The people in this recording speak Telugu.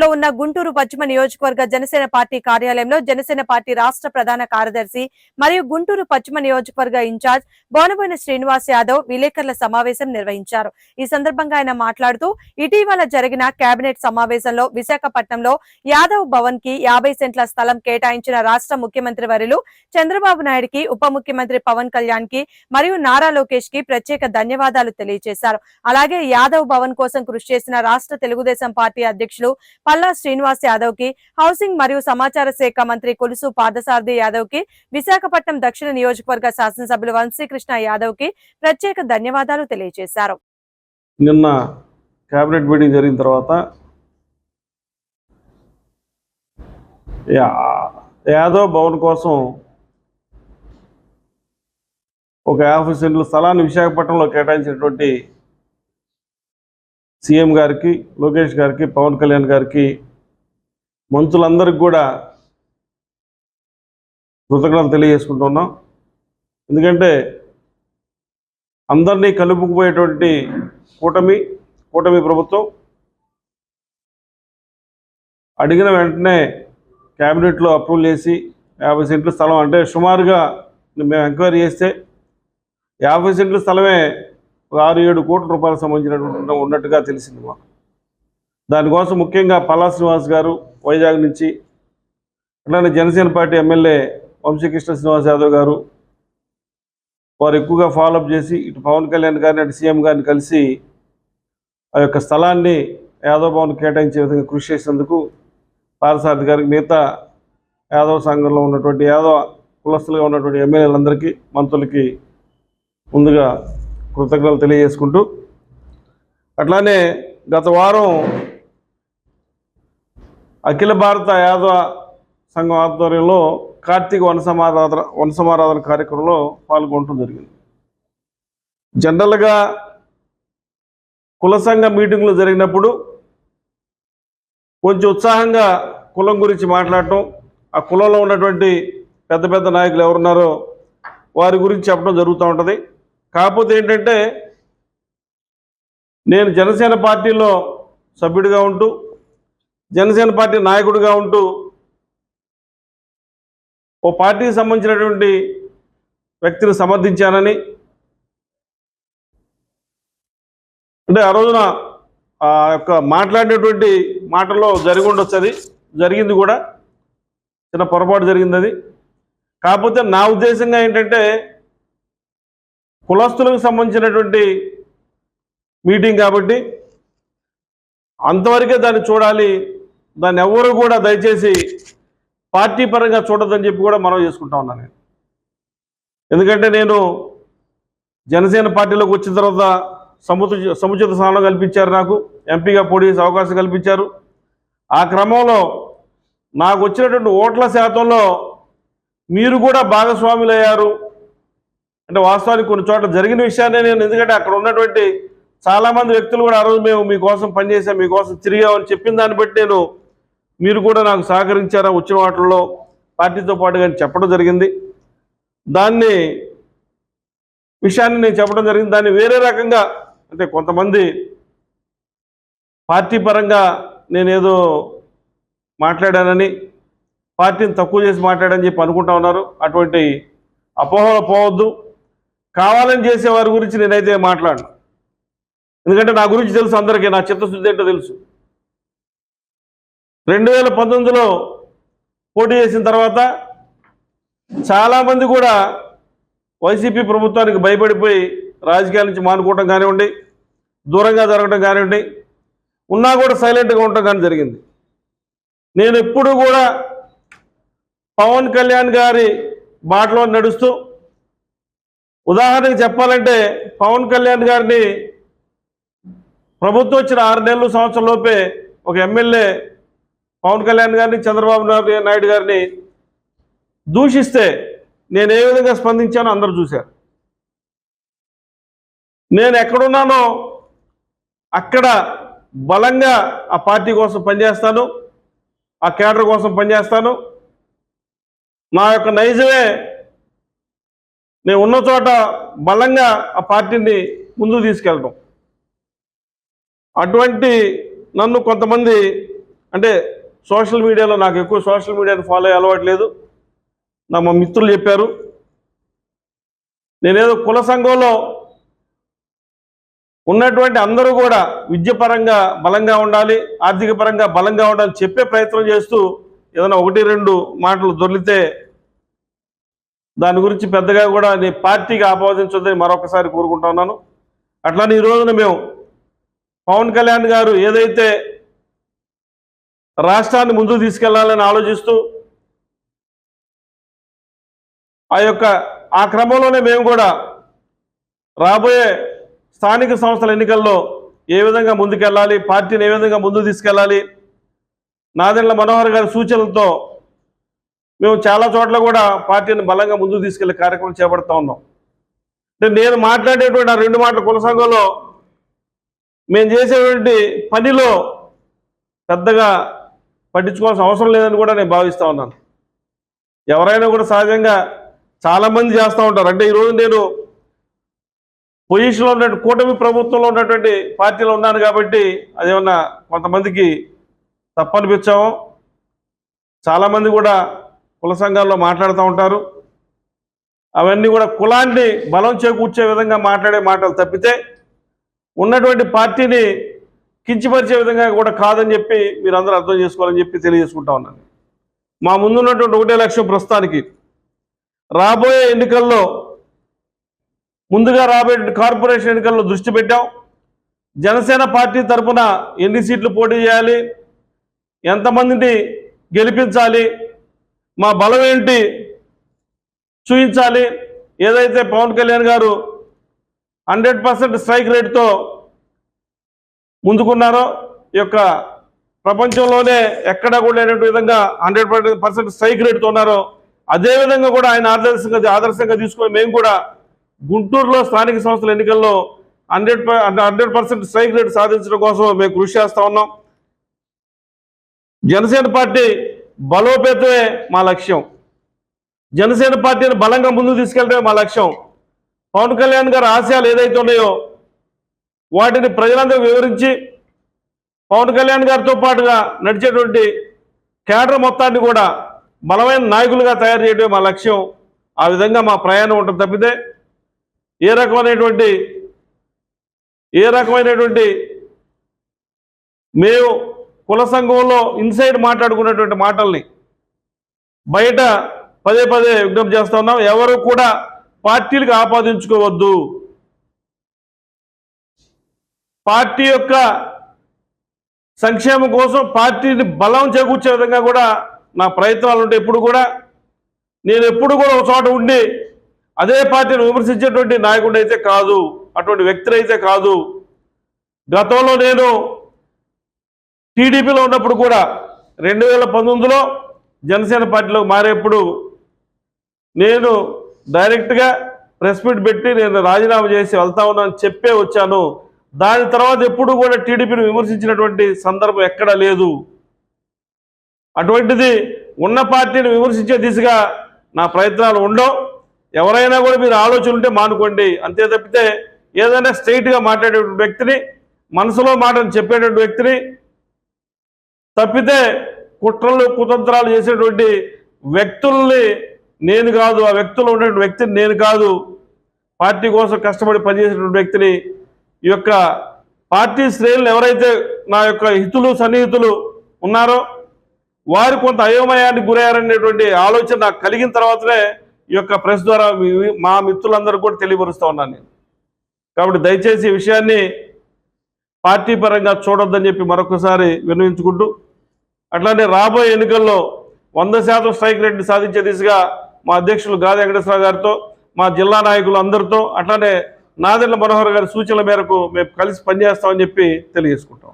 లో ఉన్న గుంటూరు పశ్చిమ నియోజకవర్గ జనసేన పార్టీ కార్యాలయంలో జనసేన పార్టీ రాష్ట్ర ప్రధాన కార్యదర్శి మరియు గుంటూరు పశ్చిమ నియోజకవర్గ ఇన్ఛార్జ్ బోనబోయిన శ్రీనివాస్ యాదవ్ విలేకరుల సమావేశం నిర్వహించారు. ఈ సందర్భంగా ఆయన మాట్లాడుతూ ఇటీవల జరిగిన కేబినెట్ సమావేశంలో విశాఖపట్నంలో యాదవ్ భవన్కి యాభై సెంట్ల స్థలం కేటాయించిన రాష్ట్ర ముఖ్యమంత్రి వర్యులు చంద్రబాబు నాయుడుకి ఉప ముఖ్యమంత్రి పవన్ కళ్యాణ్కి మరియు నారా లోకేష్కి ప్రత్యేక ధన్యవాదాలు తెలియజేశారు. అలాగే యాదవ్ భవన్ కోసం కృషి చేసిన రాష్ట్ర తెలుగుదేశం పార్టీ అధ్యక్షులు పల్లా శ్రీనివాస్ యాదవ్కి హౌసింగ్ మరియు సమాచార శాఖ మంత్రి కొలుసు పార్థసారథి యాదవ్కి విశాఖపట్నం దక్షిణ నియోజకవర్గ శాసనసభ్యులు వంశీకృష్ణ యాదవ్కి ప్రత్యేక ధన్యవాదాలు తెలియజేశారు. నిన్న క్యాబినెట్ మీటింగ్ జరిగిన తర్వాత యా- యాదవ్ భవన్ కోసం ఒక యాభై సెంట్ల స్థలాన్ని విశాఖపట్నంలో కేటాయించినటువంటి సీఎం గారికి లోకేష్ గారికి పవన్ కళ్యాణ్ గారికి మంత్రులందరికీ కూడా కృతజ్ఞతలు తెలియజేసుకుంటున్నాం ఎందుకంటే అందరినీ కలుపుకుపోయేటువంటి కూటమి కూటమి ప్రభుత్వం అడిగిన వెంటనే క్యాబినెట్లో అప్రూవల్ చేసి యాభై సెంట్ల స్థలం అంటే సుమారుగా మేము ఎంక్వైరీ చేస్తే యాభై సెంట్ల స్థలమే ఆరు ఏడు కోట్ల రూపాయలకు సంబంధించినటువంటి ఉన్నట్టుగా తెలిసింది మాకు. దానికోసం ముఖ్యంగా పల్లా శ్రీనివాస్ గారు వైజాగ్ నుంచి అట్లానే జనసేన పార్టీ ఎమ్మెల్యే వంశీకృష్ణ శ్రీనివాస్ యాదవ్ గారు వారు ఎక్కువగా ఫాలోఅప్ చేసి ఇటు పవన్ కళ్యాణ్ గారిని అటు సీఎం గారిని కలిసి ఆ యొక్క స్థలాన్ని యాదవ్ భవన్ కేటాయించే విధంగా కృషి చేసినందుకు పారసారథి గారికి మిగతా యాదవ్ సంఘంలో ఉన్నటువంటి యాదవ కులస్తులుగా ఉన్నటువంటి ఎమ్మెల్యేలందరికీ మంత్రులకి ముందుగా కృతజ్ఞతలు తెలియజేసుకుంటూ అట్లానే గత వారం అఖిల భారత యాదవ సంఘం ఆధ్వర్యంలో కార్తీక వనసమారాధన వనసమారాధన కార్యక్రమంలో పాల్గొనడం జరిగింది. జనరల్గా కుల సంఘ మీటింగ్లు జరిగినప్పుడు కొంచెం ఉత్సాహంగా కులం గురించి మాట్లాడటం ఆ కులంలో ఉన్నటువంటి పెద్ద పెద్ద నాయకులు ఎవరున్నారో వారి గురించి చెప్పడం జరుగుతూ ఉంటుంది. కాకపోతే ఏంటంటే నేను జనసేన పార్టీలో సభ్యుడిగా ఉంటూ జనసేన పార్టీ నాయకుడిగా ఉంటూ ఓ పార్టీకి సంబంధించినటువంటి వ్యక్తిని సమర్థించానని అంటే ఆ రోజున ఆ యొక్క మాట్లాడినటువంటి మాటల్లో జరిగి ఉండొచ్చు అది జరిగింది కూడా చిన్న పొరపాటు జరిగింది అది. కాకపోతే నా ఉద్దేశంగా ఏంటంటే కులస్తులకు సంబంధించినటువంటి మీటింగ్ కాబట్టి అంతవరకే దాన్ని చూడాలి. దాన్ని ఎవరు కూడా దయచేసి పార్టీ పరంగా చూడొద్దని చెప్పి కూడా మనం చేసుకుంటా ఉన్నాను నేను. ఎందుకంటే నేను జనసేన పార్టీలోకి వచ్చిన తర్వాత సముచిత సముచిత స్థానం కల్పించారు నాకు. ఎంపీగా పోటీ అవకాశం కల్పించారు. ఆ క్రమంలో నాకు వచ్చినటువంటి ఓట్ల శాతంలో మీరు కూడా భాగస్వాములు అయ్యారు అంటే వాస్తవానికి కొన్ని చోట్ల జరిగిన విషయాన్ని నేను ఎందుకంటే అక్కడ ఉన్నటువంటి చాలామంది వ్యక్తులు కూడా ఆ రోజు మేము మీకోసం పనిచేసాం మీకోసం తిరిగామని చెప్పిన దాన్ని బట్టి నేను మీరు కూడా నాకు సహకరించారా వచ్చిన వాటిల్లో పార్టీతో పాటు కానీ చెప్పడం జరిగింది. దాన్ని విషయాన్ని నేను చెప్పడం జరిగింది. దాన్ని వేరే రకంగా అంటే కొంతమంది పార్టీ పరంగా నేనేదో మాట్లాడానని పార్టీని తక్కువ చేసి మాట్లాడని చెప్పి అనుకుంటా ఉన్నారు. అటువంటి అపోహలు పోవద్దు. కావాలని చేసే వారి గురించి నేనైతే మాట్లాడను. ఎందుకంటే నా గురించి తెలుసు అందరికీ నా చిత్తశుద్ధి ఏంటో తెలుసు. రెండు వేల పంతొమ్మిదిలో పోటీ చేసిన తర్వాత చాలామంది కూడా వైసీపీ ప్రభుత్వానికి భయపడిపోయి రాజకీయాల నుంచి మానుకోవటం కానివ్వండి దూరంగా జరగడం కానివ్వండి ఉన్నా కూడా సైలెంట్గా ఉండటం కానీ జరిగింది. నేను ఎప్పుడు కూడా పవన్ కళ్యాణ్ గారి బాటలో నడుస్తూ ఉదాహరణకు చెప్పాలంటే పవన్ కళ్యాణ్ గారిని ప్రభుత్వం వచ్చిన ఆరు నెలలు సంవత్సరం లోపే ఒక ఎమ్మెల్యే పవన్ కళ్యాణ్ గారిని చంద్రబాబు నాయుడు నాయుడు గారిని దూషిస్తే నేను ఏ విధంగా స్పందించానో అందరూ చూశారు. నేను ఎక్కడున్నానో అక్కడ బలంగా ఆ పార్టీ కోసం పనిచేస్తాను ఆ కేడర్ కోసం పనిచేస్తాను. నా యొక్క నైజమే నేను ఉన్న చోట బలంగా ఆ పార్టీని ముందుకు తీసుకెళ్ళటం. అటువంటి నన్ను కొంతమంది అంటే సోషల్ మీడియాలో నాకు ఎక్కువ సోషల్ మీడియాని ఫాలో అయ్యే నా మా మిత్రులు చెప్పారు. నేనేదో కుల సంఘంలో ఉన్నటువంటి అందరూ కూడా విద్యపరంగా బలంగా ఉండాలి ఆర్థిక పరంగా బలంగా ఉండాలి చెప్పే ప్రయత్నం చేస్తూ ఏదైనా ఒకటి రెండు మాటలు దొరికితే దాని గురించి పెద్దగా కూడా నీ పార్టీకి ఆపాదించొద్దని మరొకసారి కోరుకుంటున్నాను అట్లానే ఈ రోజున మేము పవన్ కళ్యాణ్ గారు ఏదైతే రాష్ట్రాన్ని ముందుకు తీసుకెళ్ళాలని ఆలోచిస్తూ ఆ యొక్క ఆ క్రమంలోనే మేము కూడా రాబోయే స్థానిక సంస్థల ఎన్నికల్లో ఏ విధంగా ముందుకెళ్ళాలి పార్టీని ఏ విధంగా ముందుకు తీసుకెళ్ళాలి నాదెండ్ల మనోహర్ గారి సూచనలతో మేము చాలా చోట్ల కూడా పార్టీని బలంగా ముందుకు తీసుకెళ్ళే కార్యక్రమం చేపడుతూ ఉన్నాం. అంటే నేను మాట్లాడేటువంటి ఆ రెండు మాటల కుల సంఘంలో మేము చేసేటువంటి పనిలో పెద్దగా పట్టించుకోవాల్సిన అవసరం లేదని కూడా నేను భావిస్తూ ఉన్నాను. ఎవరైనా కూడా సహజంగా చాలామంది చేస్తూ ఉంటారు. అంటే ఈరోజు నేను పొజిషన్లో ఉన్నట్టు కూటమి ప్రభుత్వంలో ఉన్నటువంటి పార్టీలో ఉన్నాను కాబట్టి అదేమన్నా కొంతమందికి తప్పనిపించాము. చాలామంది కూడా కుల సంఘాల్లో మాట్లాడుతూ ఉంటారు. అవన్నీ కూడా కులాన్ని బలం చేకూర్చే విధంగా మాట్లాడే మాటలు తప్పితే ఉన్నటువంటి పార్టీని కించిపరిచే విధంగా కూడా కాదని చెప్పి మీరందరూ అర్థం చేసుకోవాలని చెప్పి తెలియజేసుకుంటా ఉన్నాను. మా ముందున్నటువంటి ఒకటే లక్ష్యం ప్రస్తుతానికి. రాబోయే ఎన్నికల్లో ముందుగా రాబోయే కార్పొరేషన్ ఎన్నికల్లో దృష్టి పెట్టాం. జనసేన పార్టీ తరఫున ఎన్ని సీట్లు పోటీ చేయాలి? ఎంతమందిని గెలిపించాలి? మా బలం ఏంటి? చూపించాలి. ఏదైతే Pawan Kalyan garu hundred percent strike రేట్తో ముందుకున్నారో ఈ యొక్క ప్రపంచంలోనే ఎక్కడా కూడా లేనటువంటి విధంగా హండ్రెడ్ పర్సెంట్ స్ట్రైక్ రేట్తో ఉన్నారో అదే విధంగా కూడా ఆయన ఆదర్శంగా ఆదర్శంగా తీసుకొని మేము కూడా గుంటూరులో స్థానిక సంస్థల ఎన్నికల్లో hundred hundred percent strike rate సాధించడం కోసం మేము కృషి చేస్తూ ఉన్నాం. జనసేన పార్టీ బలోపేతమే మా లక్ష్యం. జనసేన పార్టీని బలంగా ముందుకు తీసుకెళ్ళడమే మా లక్ష్యం. పవన్ కళ్యాణ్ గారి ఆశయాలు ఏదైతే ఉన్నాయో వాటిని ప్రజలందరూ వివరించి పవన్ కళ్యాణ్ గారితో పాటుగా నడిచేటువంటి కేడర్ మొత్తాన్ని కూడా బలమైన నాయకులుగా తయారు చేయడమే మా లక్ష్యం. ఆ విధంగా మా ప్రయాణం ఉంటుంది తప్పితే ఏ రకమైనటువంటి ఏ రకమైనటువంటి మేము కుల సంఘంలో ఇన్సైడ్ మాట్లాడుకున్నటువంటి మాటల్ని బయట పదే పదే విజ్ఞప్తి చేస్తూ ఉన్నాం. ఎవరు కూడా పార్టీలకు ఆపాదించుకోవద్దు. పార్టీ యొక్క సంక్షేమం కోసం పార్టీని బలం చేకూర్చే విధంగా కూడా నా ప్రయత్నాలు ఉంటాయి ఎప్పుడు కూడా నేను ఎప్పుడు కూడా ఒక చోట ఉండి అదే పార్టీని విమర్శించేటువంటి నాయకుడు అయితే కాదు అటువంటి వ్యక్తులు అయితే కాదు. గతంలో నేను టీడీపీలో ఉన్నప్పుడు కూడా రెండు వేల పంతొమ్మిదిలో జనసేన పార్టీలో మారేప్పుడు నేను డైరెక్ట్గా ప్రెస్ మీట్ పెట్టి నేను రాజీనామా చేసి వెళ్తా ఉన్నాను చెప్పే వచ్చాను. దాని తర్వాత ఎప్పుడు కూడా టీడీపీని విమర్శించినటువంటి సందర్భం ఎక్కడా లేదు. అటువంటిది ఉన్న పార్టీని విమర్శించే దిశగా నా ప్రయత్నాలు ఉండవు. ఎవరైనా కూడా మీరు ఆలోచన ఉంటే మానుకోండి. అంతే తప్పితే ఏదైనా స్ట్రైట్గా మాట్లాడేటువంటి వ్యక్తిని మనసులో మాటను చెప్పేటువంటి వ్యక్తిని తప్పితే కుట్రలు కుతంత్రాలు చేసేటువంటి వ్యక్తుల్ని నేను కాదు ఆ వ్యక్తులు ఉన్నటువంటి వ్యక్తిని నేను కాదు పార్టీ కోసం కష్టపడి పనిచేసేటువంటి వ్యక్తిని ఈ యొక్క పార్టీ శ్రేణులు ఎవరైతే నా యొక్క హితులు సన్నిహితులు ఉన్నారో వారు కొంత అయోమయానికి గురయ్యారనేటువంటి ఆలోచన నాకు కలిగిన తర్వాతనే ఈ యొక్క ప్రెస్ ద్వారా మీ- మా మిత్రులందరూ కూడా తెలియపరుస్తూ ఉన్నాను నేను. కాబట్టి దయచేసి ఈ విషయాన్ని పార్టీ పరంగా చూడొద్దని చెప్పి మరొకసారి విన్నవించుకుంటూ అట్లానే రాబోయే ఎన్నికల్లో వంద శాతం స్ట్రైక్ రేట్ని సాధించే దిశగా మా అధ్యక్షులు గాది వెంకటేశ్వర గారితో మా జిల్లా నాయకులు అందరితో అట్లానే నాదెండ్ల మనోహర్ గారి సూచనల మేరకు మేము కలిసి పనిచేస్తామని చెప్పి తెలియజేసుకుంటాం.